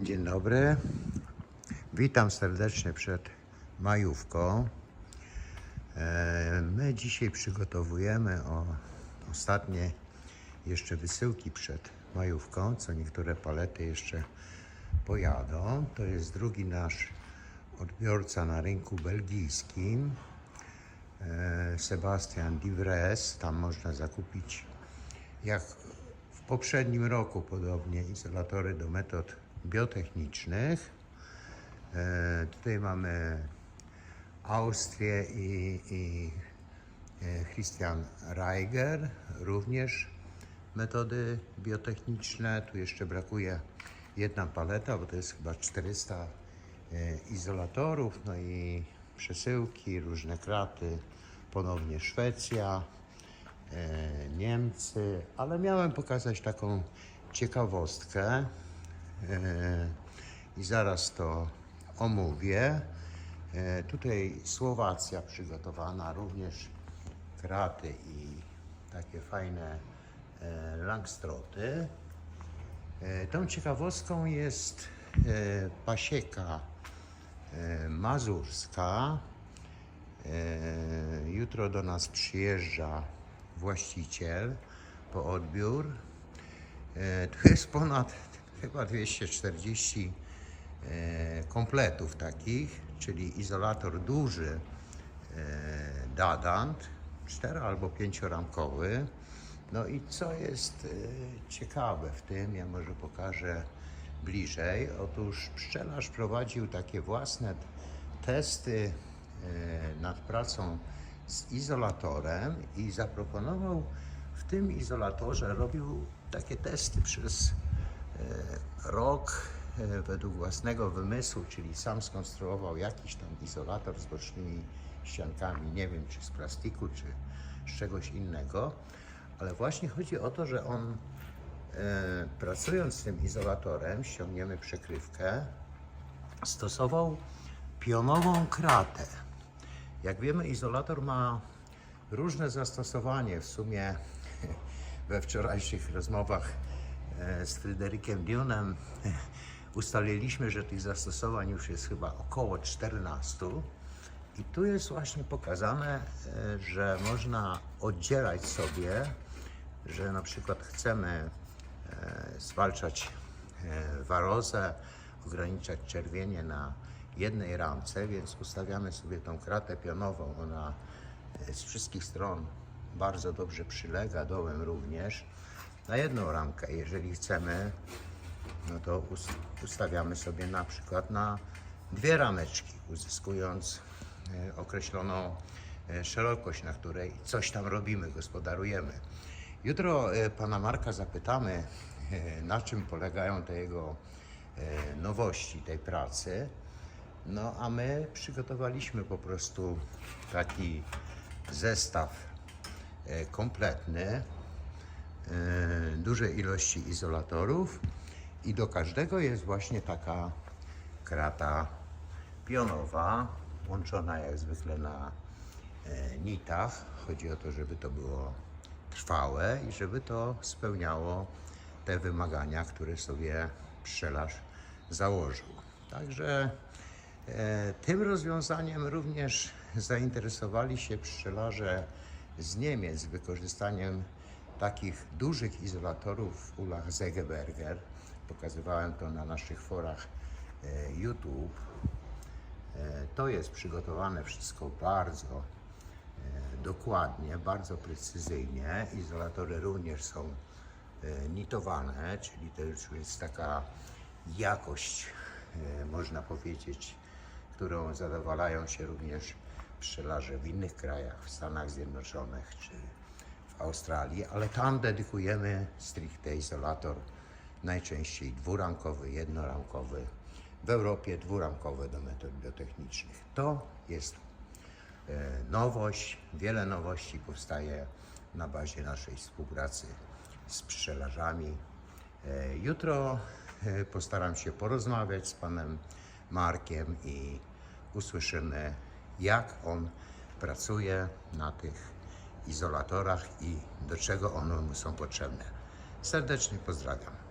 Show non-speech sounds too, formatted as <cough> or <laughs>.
Dzień dobry. Witam serdecznie przed majówką. E, My dzisiaj przygotowujemy o ostatnie jeszcze wysyłki przed majówką, co niektóre palety jeszcze pojadą. To jest drugi nasz odbiorca na rynku belgijskim. E, Sebastian Divres. Tam można zakupić jak w poprzednim roku podobnie izolatory do metod biotechnicznych. E, tutaj mamy Austrię i, i e, Christian Reiger, również metody biotechniczne. Tu jeszcze brakuje jedna paleta, bo to jest chyba 400 e, izolatorów, no i przesyłki, różne kraty, ponownie Szwecja, Niemcy, ale miałem pokazać taką ciekawostkę i zaraz to omówię. E, Tutaj Słowacja przygotowana, również kraty i takie fajne e, langstroty. E, Tą ciekawostką jest e, pasieka e, mazurska. E, Jutro do nas przyjeżdża właściciel po odbiór. E, Tu jest ponad chyba 240 e, kompletów takich, czyli izolator duży e, Dadant, 4 albo 5-ramkowy. No i co jest e, ciekawe w tym, ja może pokażę bliżej. Otóż pszczelarz prowadził takie własne testy nad pracą z izolatorem i zaproponował w tym izolatorze, robił takie testy przez rok e, według własnego wymysłu, czyli sam skonstruował jakiś tam izolator z bocznymi ściankami, nie wiem czy z plastiku, czy z czegoś innego, ale właśnie chodzi o to, że on e, pracując z tym izolatorem, ściągniemy przekrywkę, stosował pionową kratę. Jak wiemy, izolator ma różne zastosowanie. W sumie <laughs> we wczorajszych rozmowach e, z Fryderykiem Dunem <laughs> ustaliliśmy, że tych zastosowań już jest chyba około 14. I tu jest właśnie pokazane, e, że można oddzielać sobie, że na przykład chcemy e, zwalczać e, warozę, ograniczać czerwienie na jednej ramce, więc ustawiamy sobie tą kratę pionową. Ona e, z wszystkich stron bardzo dobrze przylega, dołem również, na jedną ramkę. Jeżeli chcemy, no to us- ustawiamy sobie na przykład na dwie rameczki, uzyskując e, określoną e, szerokość, na której coś tam robimy, gospodarujemy. Jutro e, pana Marka zapytamy, na czym polegają te jego nowości tej pracy. No a my przygotowaliśmy po prostu taki zestaw kompletny, e, dużej ilości izolatorów i do każdego jest właśnie taka krata pionowa, łączona jak zwykle na e, nitach. Chodzi o to, żeby to było trwałe i żeby to spełniało te wymagania, które sobie pszczelarz założył. Także e, tym rozwiązaniem również zainteresowali się pszczelarze z Niemiec wykorzystaniem takich dużych izolatorów w ulach Zegeberger. Pokazywałem to na naszych forach e, YouTube. E, To jest przygotowane wszystko bardzo e, dokładnie, bardzo precyzyjnie. Izolatory również są nitowane, czyli to już jest taka jakość, można powiedzieć, którą zadowalają się również pszczelarze w innych krajach, w Stanach Zjednoczonych czy Australii, ale tam dedykujemy stricte izolator, najczęściej dwuramkowy, jednoramkowy, w Europie dwuramkowy do metod biotechnicznych. To jest e, nowość, wiele nowości powstaje na bazie naszej współpracy z pszczelarzami. E, Jutro e, postaram się porozmawiać z panem Markiem i usłyszymy, jak on pracuje na tych izolatorach i do czego one mu są potrzebne. Serdecznie pozdrawiam.